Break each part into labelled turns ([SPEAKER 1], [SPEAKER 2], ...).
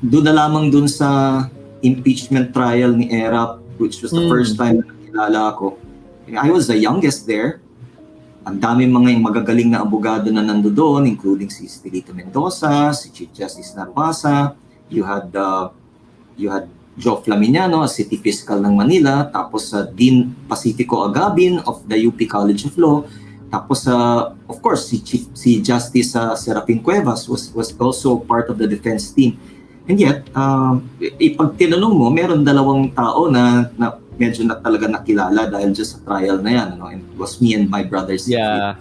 [SPEAKER 1] doon na lamang doon sa impeachment trial ni Erap, which was the
[SPEAKER 2] Mm.
[SPEAKER 1] first time na nakilala ako. I was the youngest there. Ang dami mga yung magagaling na abogado na nando doon, including si Estelito Mendoza, si Chief Justice Narvasa, you had uh, you had Joe Flaminiano, as City Fiscal ng Manila, tapos sa Dean Pacifico Agabin of the UP College of Law, tapos sa of course si Chief si Justice uh, Serapin Cuevas was was also part of the defense team. And yet, um, ipag tinanong mo, meron dalawang tao na, na medyo na talaga nakilala dahil just sa trial na yan. Ano? And it was me and my brothers.
[SPEAKER 2] Yeah.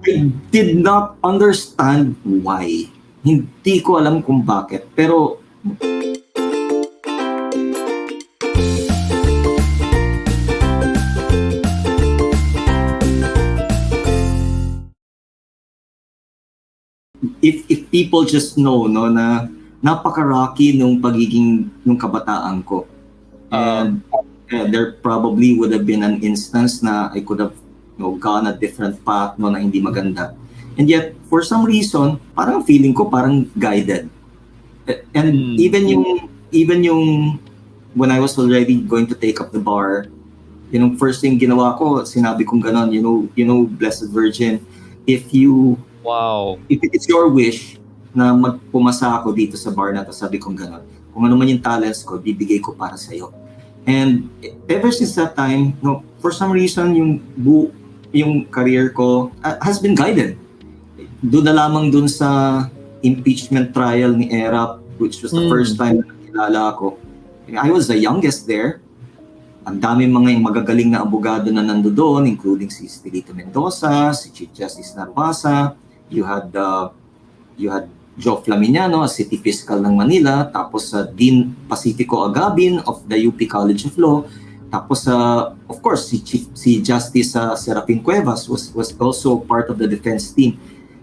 [SPEAKER 1] I did not understand why. Hindi ko alam kung bakit. Pero if if people just know no na napaka-rocky nung pagiging nung kabataan ko. And uh, there probably would have been an instance na I could have you know, gone a different path no na hindi maganda. And yet for some reason, parang feeling ko parang guided. A- And
[SPEAKER 2] Hmm.
[SPEAKER 1] even yung even yung when I was already going to take up the bar, you know, first thing ginawa ko, sinabi kong ganon, you know, you know, Blessed Virgin, if you
[SPEAKER 2] Wow.
[SPEAKER 1] if it's your wish na magpumasa ako dito sa bar na to, sabi kong gano'n, kung ano man yung talents ko, bibigay ko para sa'yo. And ever since that time, no, for some reason, yung bu yung career ko uh, has been guided. Doon na lamang doon sa impeachment trial ni Erap, which was the
[SPEAKER 2] Mm.
[SPEAKER 1] first time na nakilala ako. I was the youngest there. Ang dami mga yung magagaling na abogado na nando doon, including si Estelito Mendoza, si Chief Justice Narvasa, you had uh, you had Joe Flaminiano, as City Fiscal ng Manila, tapos sa Dean Pacifico Agabin of the UP College of Law, tapos sa of course si Chief si Justice uh, Serapin Cuevas was was also part of the defense team.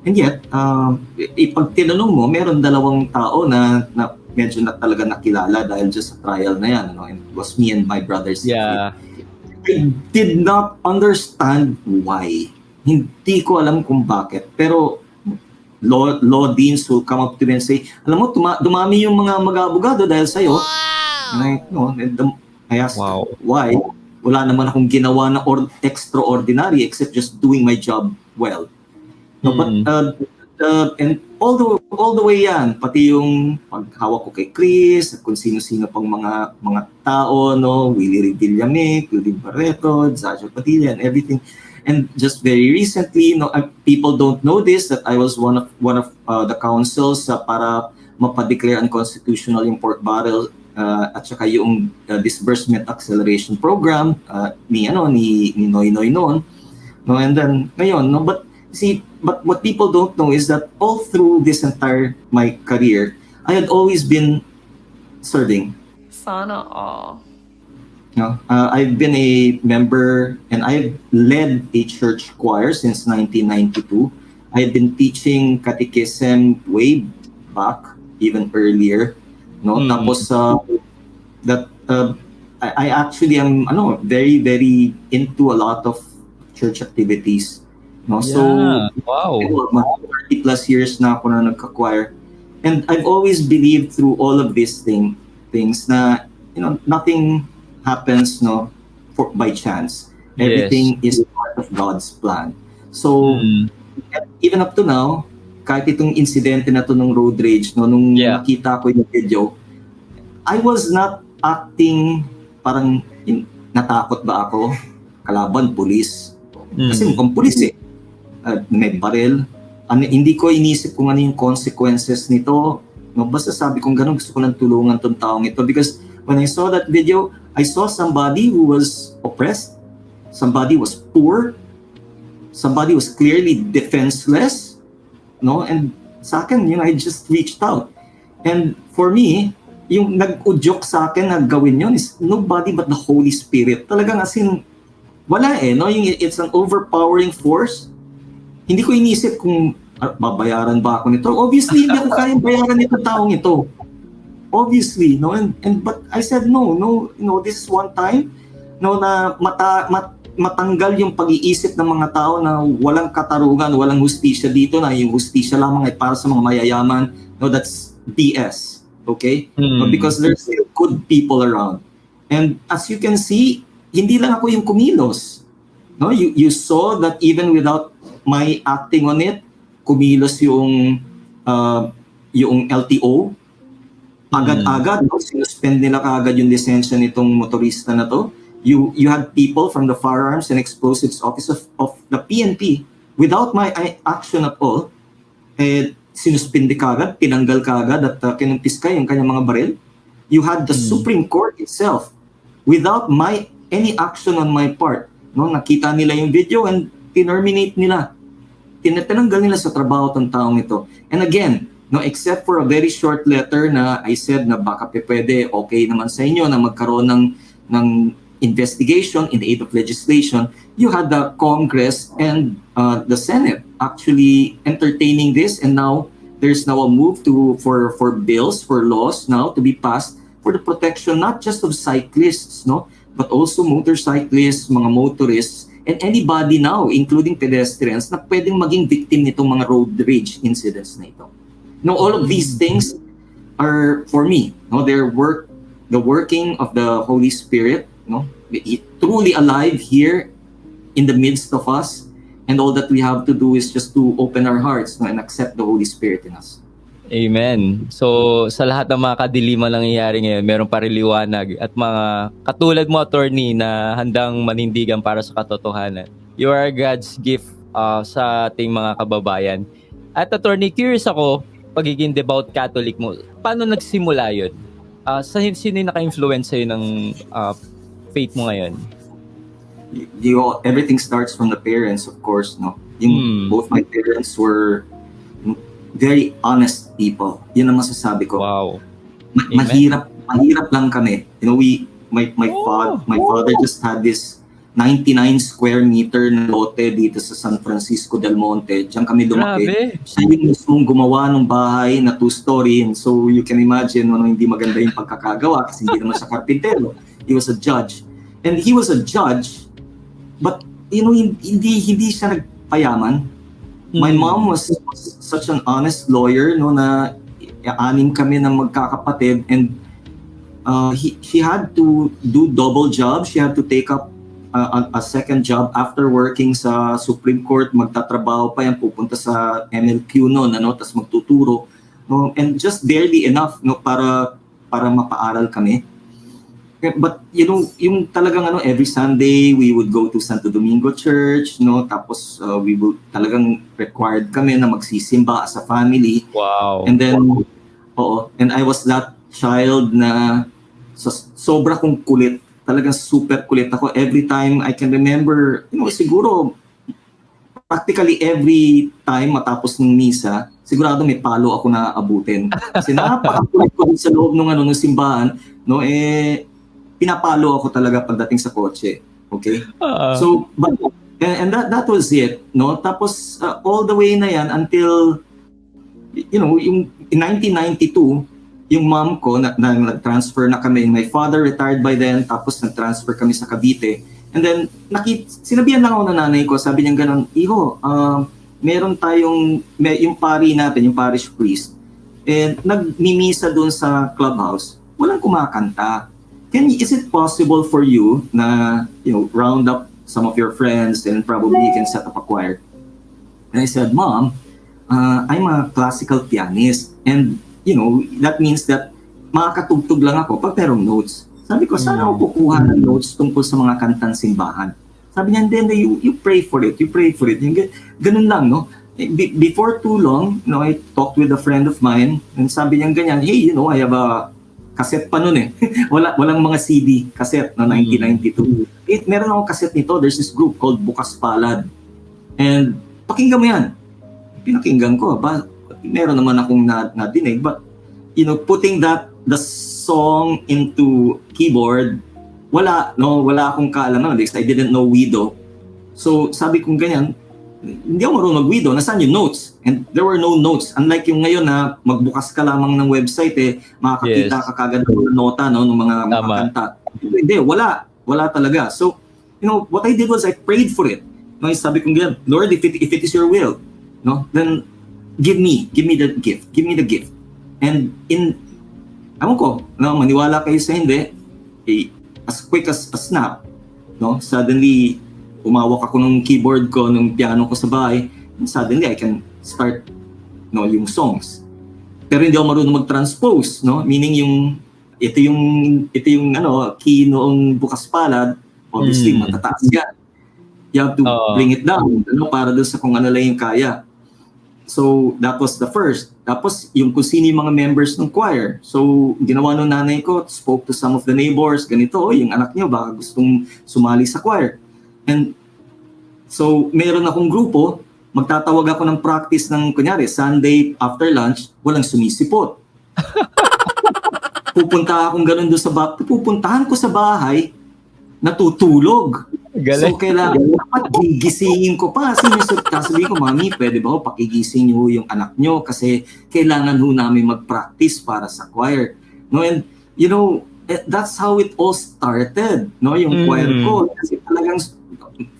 [SPEAKER 1] And yet, um, ipag tinanong mo, meron dalawang tao na, na medyo na talaga nakilala dahil just sa trial na yan. Ano? And it was me and my brothers.
[SPEAKER 2] Yeah.
[SPEAKER 1] I did not understand why. Hindi ko alam kung bakit. Pero law, law deans will come up to me and say, alam mo, tuma- dumami yung mga mag-abogado dahil sa'yo. And I, no, and the, I asked,
[SPEAKER 2] Wow.
[SPEAKER 1] why? Wala naman akong ginawa na or, extraordinary except just doing my job well. No, but
[SPEAKER 2] Mm.
[SPEAKER 1] uh, uh, and all the all the way yan, pati yung paghawak ko kay Chris, at kung sino-sino pang mga mga tao, no, Willie Redillamic, Ludwig Barreto, Zajo Padilla, and everything. And just very recently, no, uh, people don't know this that I was one of one of uh, the councils uh, para mapadeclare unconstitutional import barrel uh, at saka yung uh, disbursement acceleration program uh, ni ano ni ni Noy Noy noon. No, and then ngayon, no, but see, but what people don't know is that all through this entire my career, I had always been serving.
[SPEAKER 3] Sana all.
[SPEAKER 1] No, uh, I've been a member and I've led a church choir since 1992. I've been teaching catechism way back, even earlier. No,
[SPEAKER 2] Mm.
[SPEAKER 1] tapos uh, that uh, I, I actually am ano very very into a lot of church activities. No, so.
[SPEAKER 2] Wow.
[SPEAKER 1] Mga 30 plus years na ako na nagka-choir. And I've always believed through all of these thing, things na, you know, nothing happens no for, by chance. Everything is part of God's plan. So,
[SPEAKER 2] Mm.
[SPEAKER 1] even up to now, kahit itong insidente na to ng road rage, no, nung
[SPEAKER 2] Yeah.
[SPEAKER 1] nakita ko yung video, I was not acting parang in, natakot ba ako? Kalaban, pulis. Kasi
[SPEAKER 2] Mm.
[SPEAKER 1] mukhang pulis eh. Uh, may baril. Ano, hindi ko inisip kung ano yung consequences nito. No, basta sabi kong ganun, gusto ko lang tulungan tong taong ito. Because when I saw that video, I saw somebody who was oppressed. Somebody was poor. Somebody was clearly defenseless. No? And sa akin, you know, I just reached out. And for me, yung nag-udyok sa akin na gawin yun is nobody but the Holy Spirit. Talagang as in, wala eh, no? Yung it's an overpowering force. Hindi ko inisip kung ah, babayaran ba ako nito. Obviously, hindi ako kayang bayaran nito taong ito. Obviously, no? And, and but I said no, no, you know, this is one time no na mata, mat, matanggal yung pag-iisip ng mga tao na walang katarungan, walang hustisya dito na yung hustisya lamang ay para sa mga mayayaman. No, that's BS. Okay?
[SPEAKER 2] Hmm.
[SPEAKER 1] But because there's still good people around. And as you can see, hindi lang ako yung kumilos. No, you you saw that even without my acting on it, kumilos yung uh, yung LTO. Agad-agad, no, sinuspend nila kaagad yung lisensya nitong motorista na to. You you had people from the Firearms and Explosives Office of, of the PNP without my action at all, eh, sinuspindi kagad, tinanggal kagad at uh, kinumpis ka yung kanyang mga baril. You had the
[SPEAKER 2] Hmm.
[SPEAKER 1] Supreme Court itself without my any action on my part. No, nakita nila yung video and terminate nila. Tinatananggal nila sa trabaho tong taong ito. And again, no, except for a very short letter na I said na baka pwede, okay naman sa inyo na magkaroon ng, ng investigation in the aid of legislation, you had the Congress and uh, the Senate actually entertaining this and now there's now a move to for for bills for laws now to be passed for the protection not just of cyclists no but also motorcyclists mga motorists and anybody now including pedestrians na pwedeng maging victim nitong mga road rage incidents na ito no all of these things are for me no they're work the working of the holy spirit no It- truly alive here in the midst of us and all that we have to do is just to open our hearts no, and accept the holy spirit in us
[SPEAKER 2] Amen. So, sa lahat ng mga kadiliman lang nangyayari ngayon, meron pa rin liwanag at mga katulad mo, attorney, na handang manindigan para sa katotohanan. You are God's gift uh, sa ating mga kababayan. At attorney, curious ako, pagiging devout Catholic mo, paano nagsimula yun? Uh, sa sino yung naka-influence sa'yo ng uh, faith mo ngayon?
[SPEAKER 1] you, you- everything starts from the parents of course no yung
[SPEAKER 2] Hmm.
[SPEAKER 1] both my parents were very honest people yun ang masasabi ko
[SPEAKER 2] Wow.
[SPEAKER 1] Ma-
[SPEAKER 2] Amen.
[SPEAKER 1] mahirap mahirap lang kami you know we my my
[SPEAKER 2] Oh.
[SPEAKER 1] father my father just had this 99 square meter na lote dito sa San Francisco del Monte diyan kami lumaki
[SPEAKER 2] Grabe.
[SPEAKER 1] siya yung mismong gumawa ng bahay na two-story and so you can imagine ano, hindi maganda yung pagkakagawa kasi hindi naman siya karpintero. He was a judge. And he was a judge but you know hin- hindi hindi siya nagpayaman. My
[SPEAKER 2] Hmm.
[SPEAKER 1] mom was such an honest lawyer no na anim kami na magkakapatid and uh, he, she had to do double job. She had to take up uh, a, a second job after working sa Supreme Court. Magtatrabaho pa yan, pupunta sa MLQ noon, ano, tapos magtuturo. No, and just barely enough no, para para mapaaral kami. Eh, But you know, yung talagang ano every Sunday we would go to Santo Domingo Church, no, tapos uh, we would talagang required kami na magsisimba as a family.
[SPEAKER 2] Wow.
[SPEAKER 1] And then, oo, and I was that child na sa sobra kong kulit. Talagang super kulit ako. Every time I can remember, you know, siguro practically every time matapos ng misa, sigurado may palo ako na abutin. Kasi napakakulit ko sa loob ng ano ng simbahan, no eh pinapalo ako talaga pagdating sa kotse. Okay?
[SPEAKER 2] Ah.
[SPEAKER 1] So, but, and, and that that was it, no? Tapos uh, all the way na yan until you know, yung in 1992, yung mom ko na, na nag-transfer na kami. My father retired by then, tapos nag-transfer kami sa Cavite. And then nakit sinabihan lang ako ng nanay ko, sabi niya ganun, "Iho, um, meron tayong may, yung pari natin, yung parish priest. And nagmimisa doon sa clubhouse. Walang kumakanta. Can is it possible for you na you know round up some of your friends and probably you can set up a choir? And I said, Mom, uh, I'm a classical pianist and you know that means that makakatugtog lang ako pag merong notes. Sabi ko, saan ako kukuha ng notes tungkol sa mga kantang simbahan? Sabi niya, then you, you pray for it, you pray for it. Yung, ganun lang, no? Eh, Be- before too long, you know, I talked with a friend of mine and sabi niya ganyan, hey, you know, I have a cassette pa nun eh. Wala, walang mga CD, cassette no, 1992. Eh, meron akong cassette nito, there's this group called Bukas Palad. And pakinggan mo yan. Pinakinggan ko, ba, meron naman akong na, nadinig, but you know, putting that, the song into keyboard, wala, no, wala akong kaalaman because I didn't know Wido. So, sabi kong ganyan, hindi ako marunong mag-Wido, nasaan yung notes? And there were no notes. Unlike yung ngayon na magbukas ka lamang ng website eh, makakakita
[SPEAKER 2] Yes.
[SPEAKER 1] ka kagad ng nota no, ng mga, mga
[SPEAKER 2] Tama.
[SPEAKER 1] kanta. Hindi, wala. Wala talaga. So, you know, what I did was I prayed for it. No, sabi kong ganyan, Lord, if it, if it is your will, no, then give me, give me the gift, give me the gift. And in ewan ko, no, maniwala kayo sa hindi, eh, as quick as a snap, no, suddenly, umawak ako ng keyboard ko, ng piano ko sa bahay, and suddenly I can start, no, yung songs. Pero hindi ako marunong mag-transpose, no, meaning yung, ito yung, ito yung, ano, key noong bukas palad, obviously,
[SPEAKER 2] Mm.
[SPEAKER 1] matataas yan. You have to
[SPEAKER 2] Oo.
[SPEAKER 1] bring it down, ano, para doon sa kung ano lang yung kaya. So, that was the first. Tapos, yung kung sino yung mga members ng choir. So, ginawa nung nanay ko, spoke to some of the neighbors, ganito, oh, yung anak niyo baka gustong sumali sa choir. And so, meron akong grupo, magtatawag ako ng practice ng, kunyari, Sunday after lunch, walang sumisipot. Pupunta akong ganun doon sa bahay, pupuntahan ko sa bahay, natutulog.
[SPEAKER 2] Galing.
[SPEAKER 1] So, kailangan dapat gigisingin ko pa. Sinusunod sabi ko, Mami, pwede ba ho pakigising niyo yung anak niyo kasi kailangan ho namin mag-practice para sa choir. No, and you know, eh, that's how it all started, no, yung
[SPEAKER 2] Mm.
[SPEAKER 1] choir ko. Kasi talagang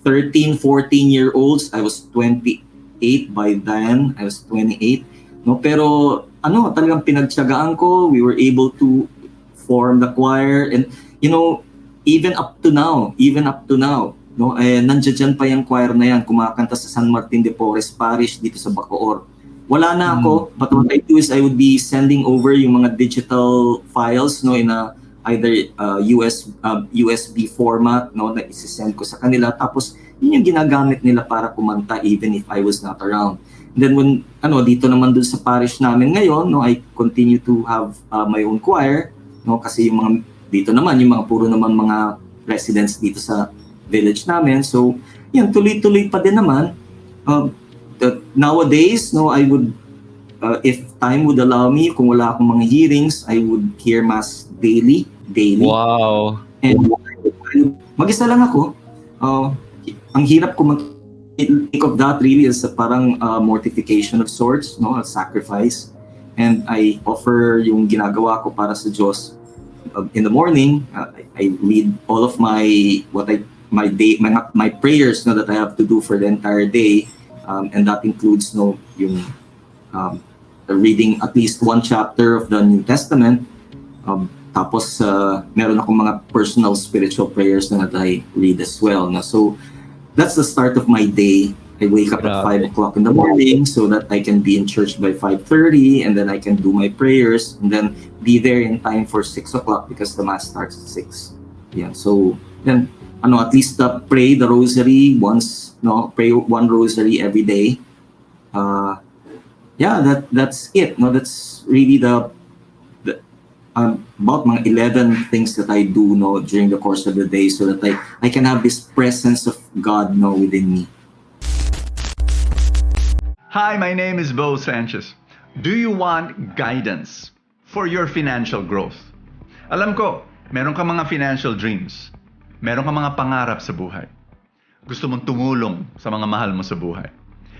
[SPEAKER 1] 13, 14 year olds, I was 28 by then, I was 28. No, pero ano, talagang pinagtiyagaan ko. We were able to form the choir and you know, even up to now, even up to now, no, eh, nandiyan pa yung choir na yan, kumakanta sa San Martin de Porres Parish dito sa Bacoor. Wala na ako, but what I do is I would be sending over yung mga digital files, no, in a either uh, US uh, USB format, no, na isi-send ko sa kanila. Tapos, yun yung ginagamit nila para kumanta even if I was not around. And then when, ano, dito naman dun sa parish namin ngayon, no, I continue to have uh, my own choir, no, kasi yung mga dito naman yung mga puro naman mga residents dito sa village namin. So, yan tuloy-tuloy pa din naman. Um, the- nowadays, no, I would uh, if time would allow me, kung wala akong mga hearings, I would hear mass daily, daily.
[SPEAKER 2] Wow.
[SPEAKER 1] And mag-isa lang ako. Uh, ang hirap ko mag think of that really as a parang uh, mortification of sorts, no, a sacrifice. And I offer yung ginagawa ko para sa Diyos. Uh, in the morning, uh, I, I read all of my what I my day my, my prayers no, that I have to do for the entire day, um, and that includes no yung um, reading at least one chapter of the New Testament. Um, tapos uh, meron akong mga personal spiritual prayers na that I read as well. Na so that's the start of my day. I wake up at 5 o'clock in the morning so that I can be in church by 5.30 and then I can do my prayers and then be there in time for 6 o'clock because the mass starts at 6. Yeah, so then ano, at least uh, pray the rosary once, no, pray one rosary every day. Uh, yeah, that that's it. No, that's really the, the um, about mga 11 things that I do no during the course of the day so that I, I can have this presence of God no within me.
[SPEAKER 4] Hi, my name is Bo Sanchez. Do you want guidance for your financial growth? Alam ko, meron ka mga financial dreams. Meron ka mga pangarap sa buhay. Gusto mong tumulong sa mga mahal mo sa buhay.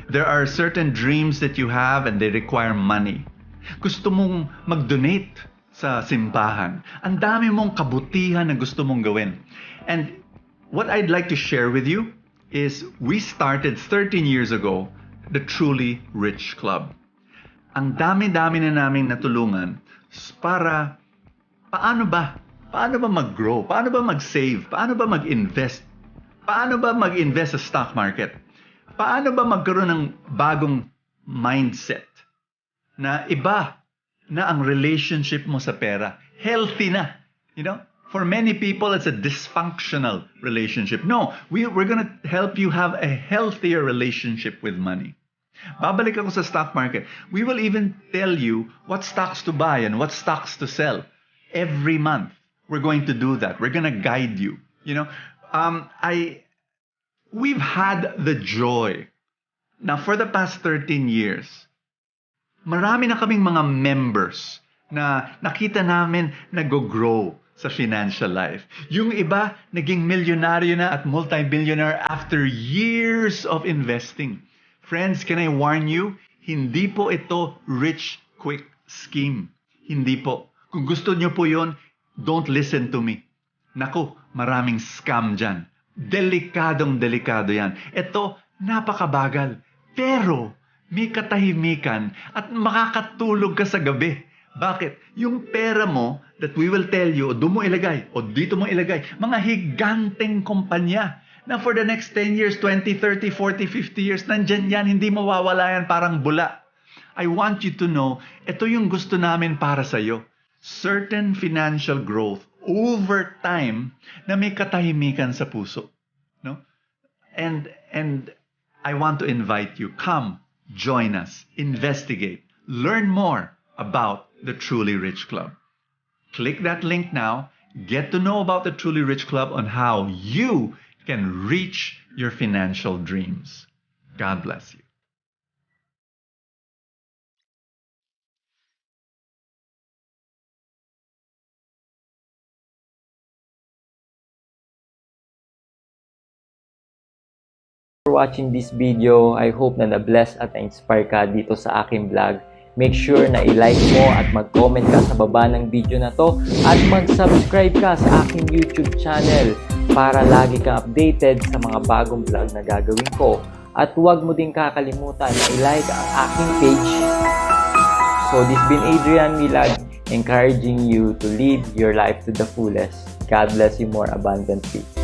[SPEAKER 4] There are certain dreams that you have and they require money. Gusto mong mag-donate sa simbahan. Ang dami mong kabutihan na gusto mong gawin. And what I'd like to share with you is we started 13 years ago the Truly Rich Club. Ang dami-dami na naming natulungan para paano ba? Paano ba mag-grow? Paano ba mag-save? Paano ba mag-invest? Paano ba mag-invest sa stock market? Paano ba magkaroon ng bagong mindset na iba na ang relationship mo sa pera? Healthy na. You know? For many people, it's a dysfunctional relationship. No, we, we're going to help you have a healthier relationship with money. Babalik ako sa stock market. We will even tell you what stocks to buy and what stocks to sell. Every month, we're going to do that. We're going to guide you. You know, um, I, we've had the joy. Now, for the past 13 years, marami na kaming mga members na nakita namin nag-grow sa financial life. Yung iba, naging milyonaryo na at multi-billionaire after years of investing. Friends, can I warn you? Hindi po ito rich quick scheme. Hindi po. Kung gusto nyo po yon, don't listen to me. Naku, maraming scam dyan. Delikadong delikado yan. Ito, napakabagal. Pero, may katahimikan at makakatulog ka sa gabi. Bakit? Yung pera mo that we will tell you, o doon mo ilagay, o dito mo ilagay, mga higanteng kumpanya na for the next 10 years, 20, 30, 40, 50 years, nandyan yan, hindi mawawala yan parang bula. I want you to know, ito yung gusto namin para sa'yo. Certain financial growth over time na may katahimikan sa puso. No? And, and I want to invite you, come, join us, investigate, learn more about the Truly Rich Club. Click that link now, get to know about the Truly Rich Club on how you can reach your financial dreams. God bless you.
[SPEAKER 5] For watching this video. I hope na na-bless at na-inspire ka dito sa aking vlog. Make sure na i-like mo at mag-comment ka sa baba ng video na to at mag-subscribe ka sa aking YouTube channel para lagi kang updated sa mga bagong vlog na gagawin ko. At huwag mo din kakalimutan na i-like ang aking page. So this been Adrian Milag encouraging you to live your life to the fullest. God bless you more abundantly.